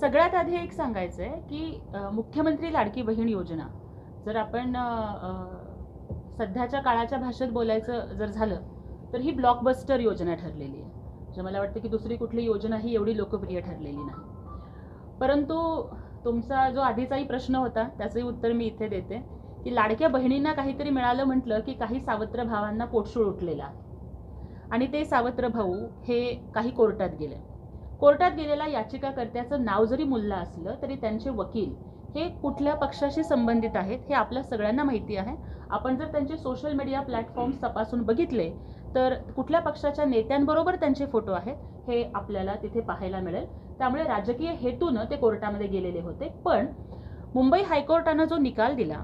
सगळ्यात आधी एक सांगायचं आहे की मुख्यमंत्री लाडकी बहीण योजना. जर आपण सध्याच्या काळाच्या भाषेत बोलायचं जर झालं तर ही ब्लॉकबस्टर योजना ठरलेली आहे. जे मला वाटतं की दुसरी कुठली योजना ही एवढी लोकप्रिय ठरलेली नाही. परंतु तुमचा जो आधीचाही प्रश्न होता त्याचंही उत्तर मी इथे देते की लाडक्या बहिणींना काहीतरी मिळालं म्हटलं की काही सावत्र भावांना पोटशूळ उठलेला आहे. आणि ते सावत्र भाऊ हे काही कोर्टात गेले. कोर्टात गेलेल्या याचिकाकर्त्याचं नाव जरी मुल्ला असलं तरी त्यांचे वकील हे कुठल्या पक्षाशी संबंधित आहेत हे आपल्या सगळ्यांना माहिती आहे. आपण जर त्यांचे सोशल मीडिया प्लॅटफॉर्म्स तपासून बघितले तर कुठल्या पक्षाच्या नेत्यांबरोबर त्यांचे फोटो आहेत हे आपल्याला तिथे पाहायला मिळेल. त्यामुळे राजकीय हेतूनं ते कोर्टामध्ये गेलेले होते. पण मुंबई हायकोर्टानं जो निकाल दिला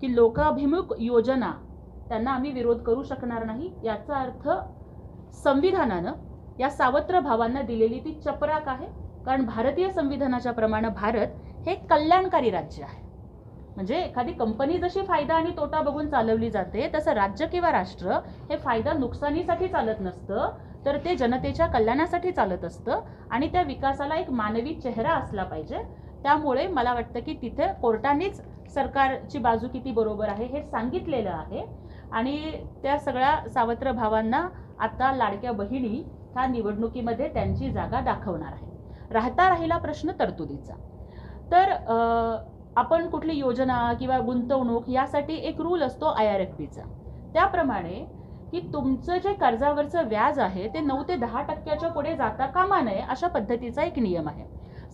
की लोकाभिमुख योजना त्यांना आम्ही विरोध करू शकणार नाही याचा अर्थ संविधानानं या सावत्र भावांना दिलेली ती चपराक आहे. कारण भारतीय संविधानाच्या प्रमाणे भारत हे कल्याणकारी राज्य आहे. म्हणजे एखादी कंपनी जशी फायदा आणि तोटा बघून चालवली जाते तसं राज्य किंवा राष्ट्र हे फायदा नुकसानीसाठी चालत नसतं तर ते जनतेच्या कल्याणासाठी चालत असतं आणि त्या विकासाला एक मानवी चेहरा असला पाहिजे. त्यामुळे मला वाटतं की तिथे कोर्टानेच सरकारची बाजू किती बरोबर आहे हे सांगितलेलं आहे. आणि त्या सगळ्या सावत्र भावांना आता लाडक्या बहिणी ह्या निवडणुकीमध्ये त्यांची जागा दाखवणार आहे. राहता राहिला प्रश्न तरतुदीचा. तर आपण कुठली योजना किंवा गुंतवणूक यासाठी एक रूल असतो आय आर एफ पीचा त्याप्रमाणे की तुमचं जे कर्जावरचं व्याज आहे ते नऊ ते दहा टक्क्याच्या पुढे जाता कामा नये अशा पद्धतीचा एक नियम आहे.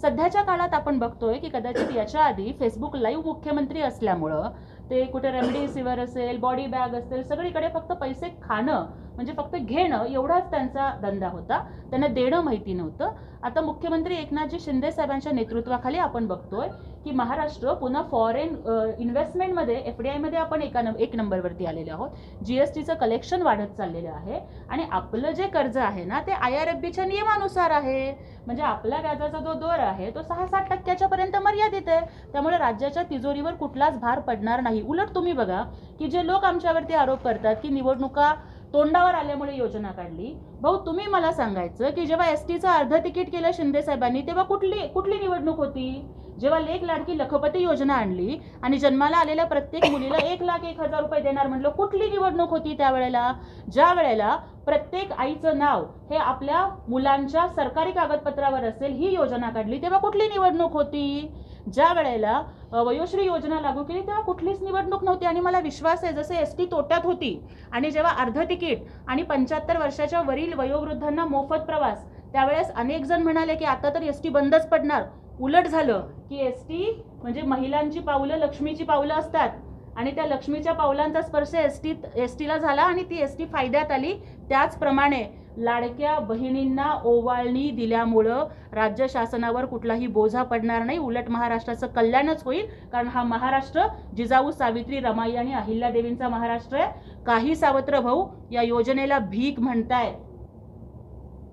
सध्याच्या काळात आपण बघतोय की कदाचित याच्या आधी फेसबुक लाईव्ह मुख्यमंत्री असल्यामुळं ते कुठे रेमडेसिवीर असेल बॉडी बॅग असेल सगळीकडे फक्त पैसे खाणं म्हणजे फक्त घेणं एवढाच त्यांचा धंदा होता. त्यांना देणं माहिती नव्हतं. आता मुख्यमंत्री एकनाथजी शिंदे साहेबांच्या नेतृत्वाखाली आपण बघतोय की महाराष्ट्र पुन्हा फॉरेन इन्व्हेस्टमेंटमध्ये एफ डी आयमध्ये आपण एका नं- एक नंबरवरती आलेले आहोत. जी एस टीचं कलेक्शन वाढत चाललेलं आहे आणि आपलं जे कर्ज आहे ना ते आय आर एफ बीच्या नियमानुसार आहे. म्हणजे आपला व्याजाचा जो दर आहे तो सहा सात टक्क्याच्या पर्यंत मर्यादित आहे. त्यामुळे राज्याच्या तिजोरीवर कुठलाच भार पडणार नाही. उलट तुम्ही बघा की जे लोक आमच्यावरती आरोप करतात की निवडणुका तोंडावर आल्यामुळे योजना काढली. भाऊ तुम्ही मला सांगायचं की जेव्हा एस टीचं अर्ध तिकीट केलं शिंदे साहेबांनी तेव्हा कुठली कुठली निवडणूक होती? जेव्हा लेख लाडकी लखपती योजना आणली आणि जन्माला आलेल्या प्रत्येक मुलीला एक लाख एक हजार रुपये देणार म्हणलं कुठली निवडणूक होती त्यावेळेला? ज्या वेळेला प्रत्येक आईचं नाव हे आपल्या मुलांच्या सरकारी कागदपत्रावर असेल ही योजना काढली तेव्हा कुठली निवडणूक होती? ज्या वेळेला वयोश्री योजना लागू केली तेव्हा कुठलीच निवडणूक नव्हती. आणि मला विश्वास आहे जसं एस टी तोट्यात होती आणि जेव्हा अर्ध तिकीट आणि पंच्याहत्तर वर्षाच्या वरील वयोवृद्धांना मोफत प्रवास त्यावेळेस अनेक जण म्हणाले की आता तर एस टी बंदच पडणार. उलट झालं की एस टी म्हणजे महिलांची पावलं लक्ष्मीची पावलं असतात. आणि त्या लक्ष्मीच्या पावलांचा स्पर्श एस टीत एस टीला झाला आणि ती एस टी फायद्यात आली त्याचप्रमाणे लाडक्या बहिणींना ओवाळणी दिल्यामुळं राज्य शासनावर कुठलाही बोझा पडणार नाही. उलट महाराष्ट्राचं कल्याणच होईल कारण हा महाराष्ट्र जिजाऊ सावित्री रमाई आणि अहिल्यादेवींचा महाराष्ट्र आहे. काही सावत्र भाऊ या योजनेला भीक म्हणतायत.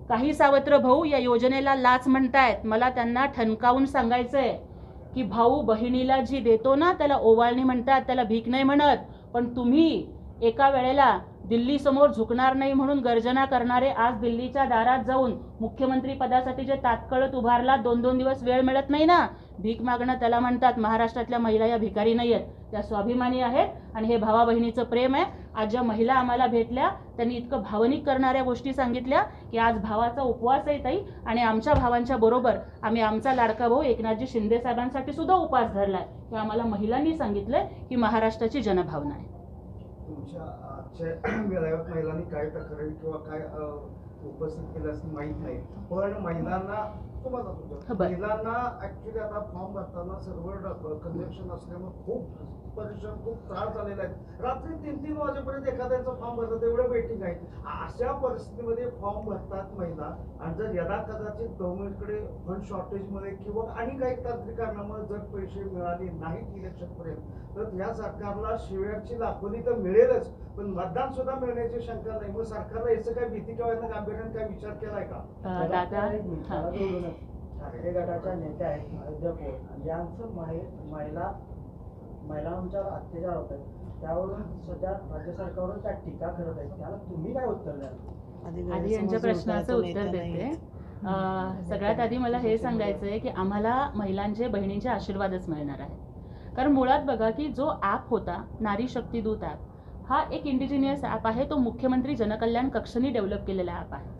काही सावत्र भाऊ या योजनेला लाच म्हणतायत. मला त्यांना ठणकावून सांगायचं आहे की भाऊ बहिणीला जी देतो ना त्याला ओवाळणी म्हणतात त्याला भीक नाही म्हणत. पण तुम्ही एका वेळेला दिल्ली समोर झुकणार नाही म्हणून गर्जना करणारे आज दिल्लीच्या दारात जाऊन मुख्यमंत्री पदासाठी जे तात्कळत उभारला दोन दोन दिवस वेळ मिळत नाही ना? भीक मागणं त्याला म्हणतात. महाराष्ट्रातल्या महिला या भिकारी नाही आहेत त्या स्वाभिमानी आहेत आणि हे भावा बहिणीचं प्रेम आहे. आज ज्या महिला आम्हाला भेटल्या त्यांनी इतकं भावनिक करणाऱ्या गोष्टी सांगितल्या की आज भावाचा उपवास आहे ताई आणि आमच्या भावांच्या बरोबर आम्ही आमचा लाडका भाऊ एकनाथजी शिंदे साहेबांसाठी सुद्धा उपवास धरलाय. हे आम्हाला महिलांनी सांगितलंय की महाराष्ट्राची जनभावना आहे. मेळाव्यात महिलांनी काय तक्रारी किंवा काय उपस्थित केलं असं माहीत नाही पण महिलांना तुम्हाला. महिलांना ऍक्च्युली आता फॉर्म भरताना सर्व्हर कंजेक्शन असल्यामुळे खूप परिश्रम खूप त्रास झालेला आहे. रात्री तीन तीन वाजेपर्यंत एखाद्याचा फॉर्म भरतात एवढं वेटिंग आहे. अशा परिस्थितीमध्ये फॉर्म भरतात महिला आणि जर यदा कदाचित गव्हर्नमेंटकडे फंड शॉर्टेजमुळे किंवा आणि काही तांत्रिक कारणामुळे जर पैसे मिळाले नाहीत इलेक्शन पर्यंत तर या सरकारला शिव्याची लाखोनी तर मिळेलच पण मतदान सुद्धा मिळण्याची शंका नाही. मग सरकारला याचं काय भीती किंवा यानं गांभीर्याने काय विचार केलाय का? हा. गटाच्या नेत्या आहेत अयोध्या पोळ यांचं माहे- महिला महिलांच्यावर अत्याचार होत आहेत त्यावरून सध्या राज्य सरकारवर त्या टीका करत आहेत. त्याला तुम्ही काय उत्तर द्याल? आधी यांच्या प्रश्नाचं उत्तर देते. सगळ्यात आधी मला हे सांगायचं आहे की आम्हाला महिलांचे बहिणींचे आशीर्वादच मिळणार आहे कारण मुळात बघा की जो ॲप होता नारी शक्ती दूत ॲप हा एक इंडिजिनियस ॲप आहे. तो मुख्यमंत्री जनकल्याण कक्षाने डेव्हलप केलेला ॲप आहे.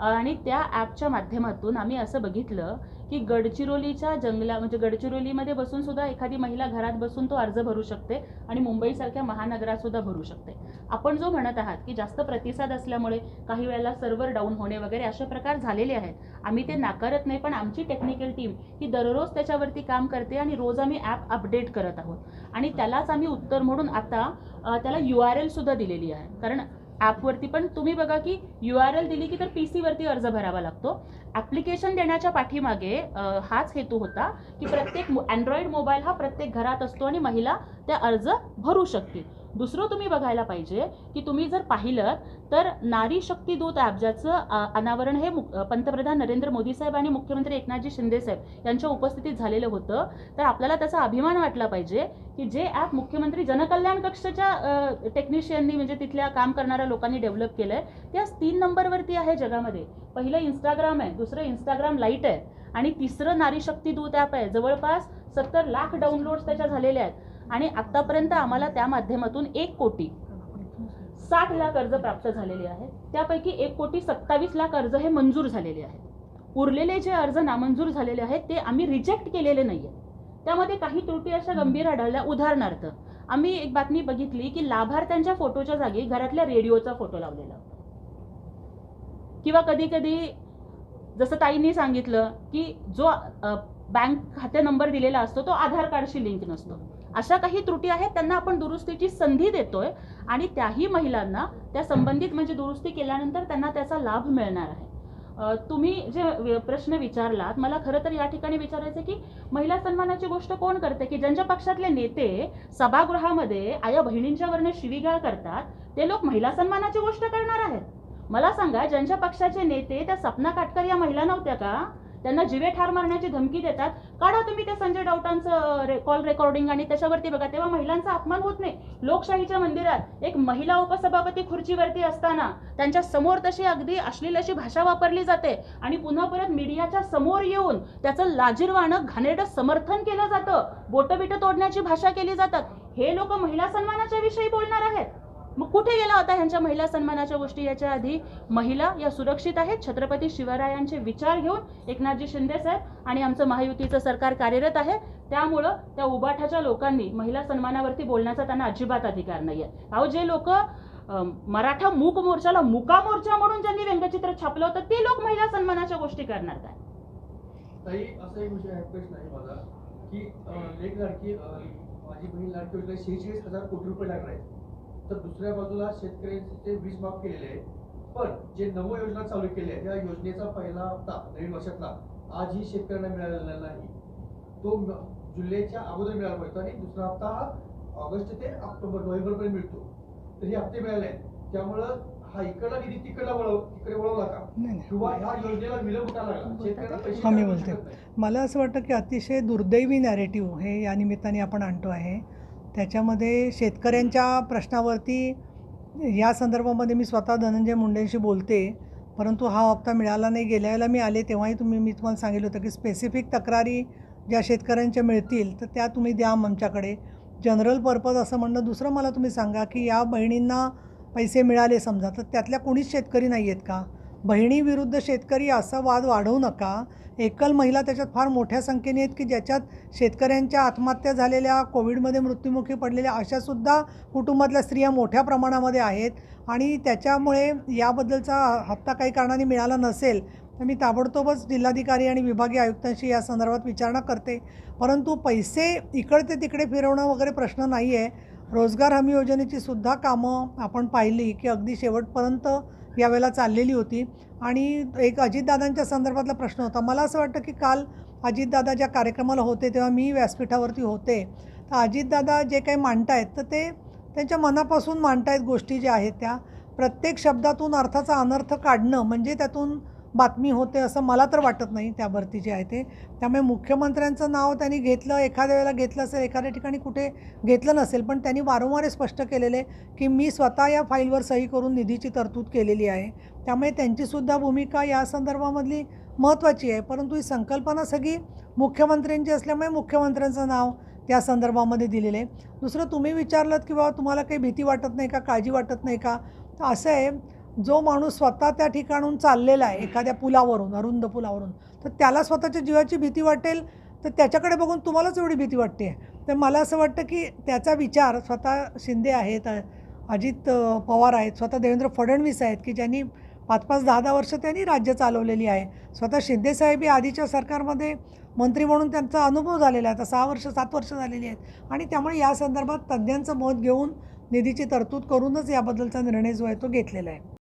आणि त्या ॲपच्या माध्यमातून आम्ही असं बघितलं की गडचिरोलीच्या जंगला म्हणजे गडचिरोलीमध्ये बसून सुद्धा एखादी महिला घरात बसून तो अर्ज भरू शकते आणि मुंबईसारख्या महानगरात सुद्धा भरू शकते. आपण जो म्हणत आहात की जास्त प्रतिसाद असल्यामुळे काही वेळेला सर्व्हर डाऊन होणे वगैरे असे प्रकार झालेले आहेत. आम्ही ते नाकारत नाही पण आमची टेक्निकल टीम ही दररोज त्याच्यावरती काम करते आणि रोज आम्ही ॲप अपडेट करत आहोत. आणि त्यालाच आम्ही उत्तर म्हणून आता त्याला यू आर एलसुद्धा दिलेली आहे. कारण ॲपवरती. पण तुम्ही बघा की यू आर एल दिली की तर पी सीवरती अर्ज भरावा लागतो. ॲप्लिकेशन देण्याच्या पाठीमागे हाच हेतू होता की प्रत्येक अँड्रॉइड मोबाईल हा प्रत्येक घरात असतो आणि महिला त्या अर्ज भरू शकतील. दुसरं तुम्ही बघायला पाहिजे की तुम्ही जर पाहिलं तर नारी शक्ती दूत ॲप ज्याचं अनावरण हे मु पंतप्रधान नरेंद्र मोदी साहेब आणि मुख्यमंत्री एकनाथजी शिंदे साहेब यांच्या उपस्थितीत झालेलं होतं तर आपल्याला त्याचा अभिमान वाटला पाहिजे की जे ॲप मुख्यमंत्री जनकल्याण कक्षाच्या टेक्निशियननी म्हणजे तिथल्या काम करणाऱ्या लोकांनी डेव्हलप केलं आहे ते आज तीन नंबरवरती आहे जगामध्ये. पहिलं इंस्टाग्राम आहे दुसरं इंस्टाग्राम लाइट आहे आणि तिसरं नारी शक्ती दूत ॲप आहे. जवळपास सत्तर लाख डाउनलोड्स त्याच्या झालेल्या आहेत. आणि आत्तापर्यंत आम्हाला त्या माध्यमातून एक कोटी साठ लाख अर्ज प्राप्त झालेले आहेत. त्यापैकी एक कोटी सत्तावीस लाख अर्ज हे मंजूर झालेले आहेत. उरलेले जे अर्ज नामंजूर झालेले आहेत ते आम्ही रिजेक्ट केलेले नाही आहेत त्यामध्ये काही त्रुटी अशा गंभीर आढळल्या. उदाहरणार्थ आम्ही एक बातमी बघितली की लाभार्थ्यांच्या फोटोच्या जागी घरातल्या रेडिओचा फोटो लावलेला किंवा कधी कधी जसं ताईंनी सांगितलं की जो बँक खाते नंबर दिलेला असतो तो आधार कार्डशी लिंक नसतो. अशा काही त्रुटी आहेत त्यांना आपण दुरुस्तीची संधी देतोय आणि त्याही महिलांना त्या संबंधित म्हणजे दुरुस्ती केल्यानंतर त्यांना त्याचा लाभ मिळणार आहे. तुम्ही जे प्रश्न विचारलात मला खरं तर या ठिकाणी विचारायचं की महिला सन्मानाची गोष्ट कोण करते? की ज्यांच्या पक्षातले नेते सभागृहामध्ये आया बहिणींच्यावरनं शिवीगाळ करतात ते लोक महिला सन्मानाची गोष्ट करणार आहेत? मला सांगा ज्यांच्या पक्षाचे नेते त्या सपना काटकर या महिला नव्हत्या का? त्यांना जिवे ठार मारण्याची धमकी देतात. काढा तुम्ही त्या संजय डावटांचं कॉल रेकॉर्डिंग आणि त्याच्यावरती बघा तेव्हा महिलांचा अपमान होत नाही. लोकशाहीच्या मंदिरात एक महिला उपसभापती खुर्चीवरती असताना त्यांच्यासमोर तशी अगदी अश्लील अशी भाषा वापरली जाते आणि पुन्हा परत मीडियाच्या समोर येऊन त्याचं लाजीरवाणं घाणेरडं समर्थन केलं जातं. बोटबिटं तोडण्याची भाषा केली जातात. हे लोक महिला सन्मानाच्या विषयी बोलणार आहेत. मग कुठे गेला होता ह्यांच्या महिला सन्मानाच्या गोष्टी याच्या आधी? महिला या सुरक्षित आहेत? छत्रपती शिवरायांचे विचार घेऊन एकनाथजी शिंदे साहेब आणि आमचं महायुतीचं सरकार कार्यरत आहे. त्यामुळं त्या उबाठाच्या लोकांनी महिला सन्मानावरती बोलण्याचा त्यांना अजिबात अधिकार नाहीये. अहो जे लोक मराठा मूक मोर्चाला मुका मोर्चा म्हणून ज्यांनी व्यंगचित्र छापलं होतं ते लोक महिला सन्मानाच्या गोष्टी करणार काय? असा एक विषय आहे प्रश्न आहे माझा की लेख लाडकी माझी बहीण लाडकी शेहेचाळीस हजार कोटी रुपये लागणार आहेत. तर दुसऱ्या बाजूला शेतकऱ्यांचे वीज माफ केलेले आहे पण जे नवो योजना चालू केली आहे त्या योजनेचा पहिला हप्ता नवीन वर्षातला आजही शेतकऱ्यांना मिळालेला नाही. तो जुलैच्या अगोदर मिळाला पाहिजे आणि दुसरा हप्ता हा ऑगस्ट ते ऑक्टोबर नोव्हेंबर पर्यंत मिळतो. तर हे हप्ते मिळाले आहेत. त्यामुळं हा इकडला निधी तिकडला वळव तिकडे वळवला का किंवा ह्या योजनेला विलंब का? लागला हा, मी बोलते. मला असं वाटतं की अतिशय दुर्दैवी नॅरेटिव्ह हे या निमित्ताने आपण आणतो आहे. त्याच्यामध्ये शेतकऱ्यांच्या प्रश्नावरती या संदर्भामध्ये मी स्वतः धनंजय मुंडेंशी बोलते परंतु हा हप्ता मिळाला नाही गेल्याला मी आले तेव्हाही तुम्ही मी तुम्हाला सांगितलं होतं की स्पेसिफिक तक्रारी ज्या शेतकऱ्यांच्या मिळतील तर त्या तुम्ही द्या आमच्याकडे. जनरल पर्पज असं म्हणणं दुसरं मला तुम्ही सांगा की या बहिणींना पैसे मिळाले समजा तर त्यातल्या कोणीच शेतकरी नाही आहेत का? बहिणीविरुद्ध शेतकरी असा वाद वाढवू नका. एकल महिला त्याच्यात फार मोठ्या संख्येने आहेत की ज्याच्यात शेतकऱ्यांच्या आत्महत्या झालेल्या कोविडमध्ये मृत्युमुखी पडलेल्या अशासुद्धा कुटुंबातल्या स्त्रिया मोठ्या प्रमाणामध्ये आहेत. आणि त्याच्यामुळे याबद्दलचा हप्ता काही कारणाने मिळाला नसेल तर मी ताबडतोबच जिल्हाधिकारी आणि विभागीय आयुक्तांशी या संदर्भात विचारणा करते. परंतु पैसे इकडे तिकडे फिरवणं वगैरे प्रश्न नाही आहे रोजगार हमी योजनेची सुद्धा कामं आपण पाहिली की अगदी शेवटपर्यंत यावेळेला चाललेली होती. आणि एक अजितदादांच्या संदर्भातला प्रश्न होता. मला असं वाटतं की काल अजितदादा ज्या कार्यक्रमाला होते तेव्हा मी व्यासपीठावरती होते. तर अजितदादा जे काही मांडतायत तर ते त्यांच्या मनापासून मांडतायत गोष्टी ज्या आहेत त्या. प्रत्येक शब्दातून अर्थाचा अनर्थ काढणं म्हणजे त्यातून बातमी होते असं मला तर वाटत नाही त्या भरती जे आहे ते. त्यामुळे मुख्यमंत्र्यांचं नाव त्यांनी घेतलं एखाद्या वेळेला घेतलं असेल एखाद्या ठिकाणी कुठे घेतलं नसेल पण त्यांनी वारंवार स्पष्ट केलेले की मी स्वतः या फाईलवर सही करून निधीची तरतूद केलेली आहे. त्यामुळे त्यांचीसुद्धा भूमिका या संदर्भामधली महत्त्वाची आहे. परंतु ही संकल्पना सगळी मुख्यमंत्र्यांची असल्यामुळे मुख्यमंत्र्यांचं नाव त्या संदर्भामध्ये दिलेलं आहे. दुसरं तुम्ही विचारलं की बाबा तुम्हाला काही भीती वाटत नाही का काळजी वाटत नाही का? तर असं आहे जो माणूस स्वतः त्या ठिकाणून चाललेला आहे एखाद्या पुलावरून अरुंद पुलावरून तर त्याला स्वतःच्या जीवाची भीती वाटेल. तर त्याच्याकडे बघून तुम्हालाच एवढी भीती वाटते. तर मला असं वाटतं की त्याचा विचार स्वतः शिंदे आहेत अजित पवार आहेत स्वतः देवेंद्र फडणवीस आहेत की ज्यांनी पाच पाच दहा दहा वर्ष त्यांनी राज्य चालवलेली आहे. स्वतः शिंदेसाहेब हे आधीच्या सरकारमध्ये मंत्री म्हणून त्यांचा अनुभव झालेला आहे. आता सहा वर्ष सात वर्ष झालेली आहेत. आणि त्यामुळे या संदर्भात तज्ज्ञांचं मत घेऊन निधीची तरतूद करूनच याबद्दलचा निर्णय जो आहे तो घेतलेला आहे.